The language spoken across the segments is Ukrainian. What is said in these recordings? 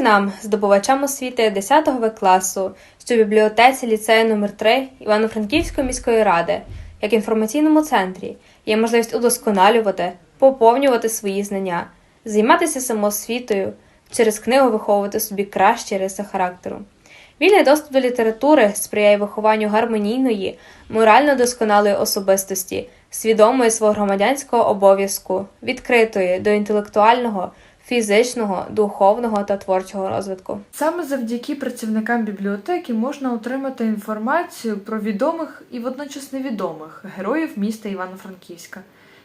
Нам, здобувачам освіти 10 В класу, що в бібліотеці ліцею номер 3 Івано-Франківської міської ради, як інформаційному центрі, є можливість удосконалювати, поповнювати свої знання, займатися самоосвітою, через книгу виховувати собі кращі риси характеру. Вільний доступ до літератури сприяє вихованню гармонійної, морально досконалої особистості, свідомої свого громадянського обов'язку, відкритої до інтелектуального, фізичного, духовного та творчого розвитку. Саме завдяки працівникам бібліотеки можна отримати інформацію про відомих і водночас невідомих героїв міста Івано-Франківська.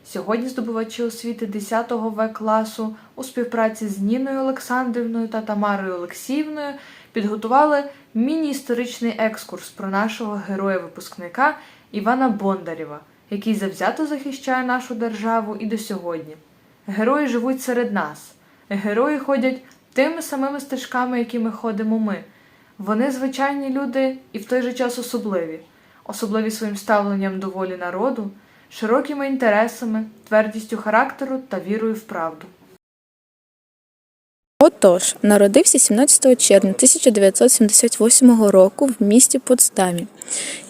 Сьогодні здобувачі освіти 10 В класу у співпраці з Ніною Олександрівною та Тамарою Олексіївною підготували міні-історичний екскурс про нашого героя-випускника Івана Бондарєва, який завзято захищає нашу державу і до сьогодні. Герої живуть серед нас. Герої ходять тими самими стежками, якими ходимо ми. Вони звичайні люди і в той же час особливі, особливі своїм ставленням до волі народу, широкими інтересами, твердістю характеру та вірою в правду. Отож, народився 17 червня 1978 року в місті Потсдамі,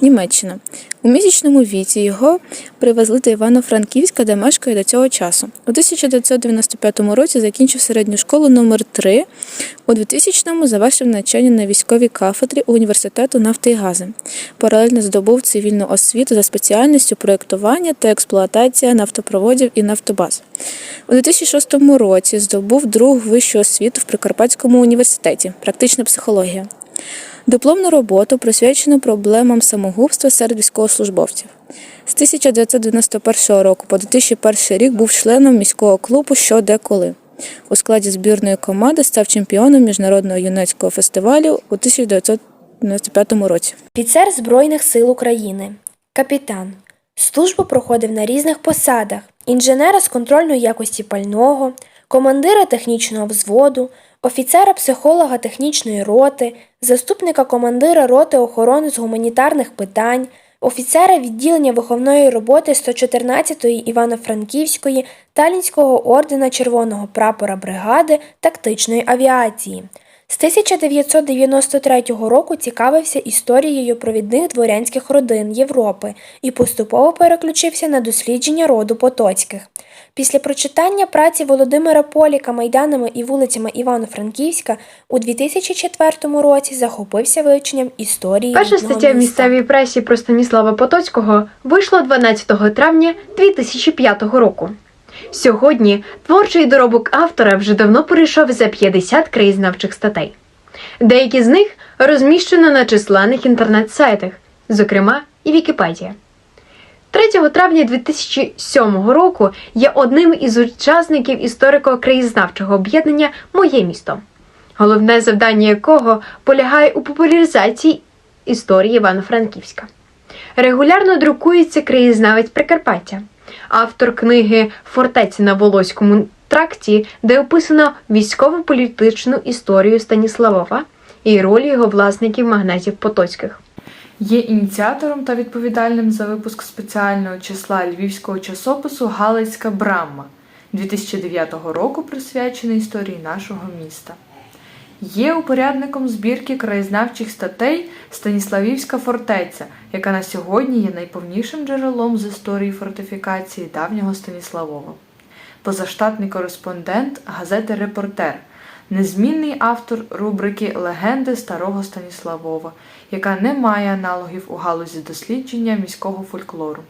Німеччина. У місячному віці його привезли до Івано-Франківська, де мешкає до цього часу. У 1995 році закінчив середню школу номер 3 У 2000-му завершив навчання на військовій кафедрі університету нафти і гази. Паралельно здобув цивільну освіту за спеціальністю проєктування та експлуатація нафтопроводів і нафтобаз. У 2006 році здобув другу вищу освіту в Прикарпатському університеті, практична психологія. Дипломну роботу присвячену проблемам самогубства серед військовослужбовців. З 1991 року по 2001 рік був членом міського клубу Що де. У складі збірної команди став чемпіоном міжнародного юнацького фестивалю у 1995 році. Офіцер Збройних сил України, капітан. Службу проходив на різних посадах: інженера з контрольної якості пального, командира технічного взводу, офіцера психолога технічної роти, заступника командира роти охорони з гуманітарних питань, офіцера відділення виховної роботи 114-ї Івано-Франківської Талінського ордена Червоного прапора бригади тактичної авіації. З 1993 року цікавився історією провідних дворянських родин Європи і поступово переключився на дослідження роду Потоцьких. Після прочитання праці Володимира Поліка майданами і вулицями Івано-Франківська у 2004 році захопився вивченням історії. Перша стаття в місцевій пресі про Станіслава Потоцького вийшла 12 травня 2005 року. Сьогодні творчий доробок автора вже давно перейшов за 50 краєзнавчих статей. Деякі з них розміщено на численних інтернет-сайтах, зокрема і Вікіпедія. 3 травня 2007 року є одним із учасників історико-краєзнавчого об'єднання Моє місто, головне завдання якого полягає у популяризації історії Івано-Франківська. Регулярно друкується краєзнавець Прикарпаття, автор книги Фортеці на Волоському тракті, де описано військово-політичну історію Станіславова і роль його власників магнатів Потоцьких. Є ініціатором та відповідальним за випуск спеціального числа львівського часопису Галицька Брамма 2009 року, присвячений історії нашого міста. Є упорядником збірки краєзнавчих статей Станіславівська фортеця, яка на сьогодні є найповнішим джерелом з історії фортифікації давнього Станіславова. Позаштатний кореспондент газети Репортер, незмінний автор рубрики Легенди старого Станіславова, яка не має аналогів у галузі дослідження міського фольклору.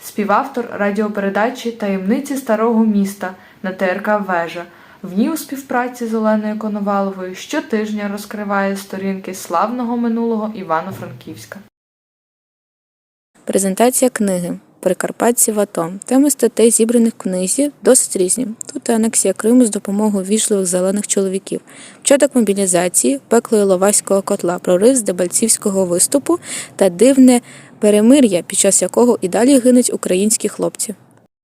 Співавтор радіопередачі Таємниці старого міста на ТРК Вежа. В ній у співпраці з Оленою Коноваловою щотижня розкриває сторінки славного минулого Івано-Франківська. Презентація книги Прикарпатці в АТО. Теми статей, зібраних в книзі, досить різні. Тут анексія Криму з допомогою вічливих зелених чоловіків, початок мобілізації, пекло Іловайського котла, прорив з Дебальцівського виступу та дивне перемир'я, під час якого і далі гинуть українські хлопці.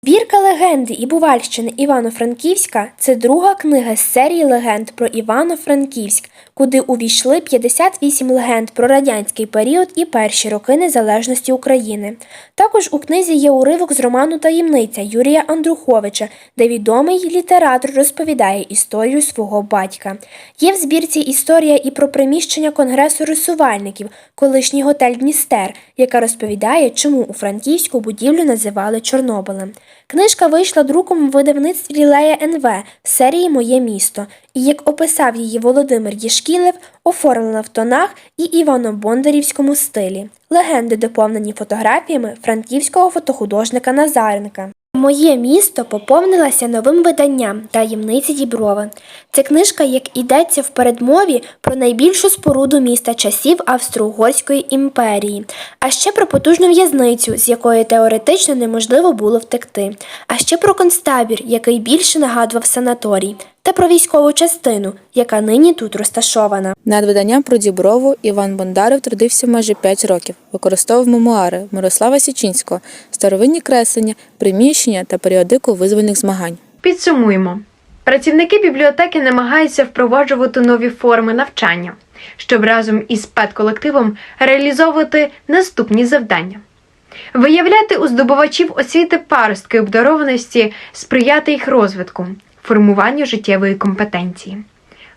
Збірка легенди і Бувальщини Івано-Франківська це друга книга з серії легенд про Івано-Франківськ, куди увійшли 58 легенд про радянський період і перші роки незалежності України. Також у книзі є уривок з роману Таємниця Юрія Андруховича, де відомий літератор розповідає історію свого батька. Є в збірці історія і про приміщення Конгресу рисувальників, колишній готель Дністер, яка розповідає, чому у Франківську будівлю називали Чорнобилем. Книжка вийшла друком в видавництві Лілея НВ в серії Моє місто, і як описав її Володимир Єшкілев, оформлена в тонах і Івано-Бондарівському стилі. Легенди доповнені фотографіями франківського фотохудожника Назаренка. Моє місто поповнилося новим виданням таємниці Діброви. Це книжка, як йдеться в передмові про найбільшу споруду міста часів Австро-Угорської імперії, а ще про потужну в'язницю, з якої теоретично неможливо було втекти, а ще про концтабір, який більше нагадував санаторій, та про військову частину, яка нині тут розташована. Над виданням про Діброву Іван Бондарев трудився майже 5 років, використовував мемуари Мирослава Січинського, старовинні креслення, приміщення та періодику визвольних змагань. Підсумуємо. Працівники бібліотеки намагаються впроваджувати нові форми навчання, щоб разом із педколективом реалізовувати наступні завдання. Виявляти у здобувачів освіти паростки обдарованості, сприяти їх розвитку, формуванню життєвої компетенції.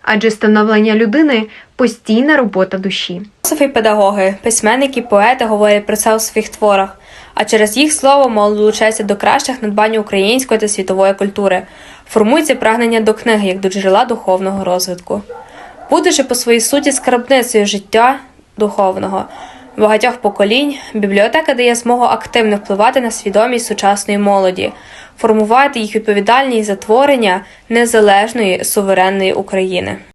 Адже становлення людини постійна робота душі. Філософи, педагоги, письменники, поети говорять про це у своїх творах, а через їх слово молодь долучається до кращих надбань української та світової культури, формується прагнення до книги як до джерела духовного розвитку. Будучи по своїй суті скарбницею життя духовного багатьох поколінь, бібліотека дає змогу активно впливати на свідомість сучасної молоді, формувати їх відповідальність за творення незалежної суверенної України.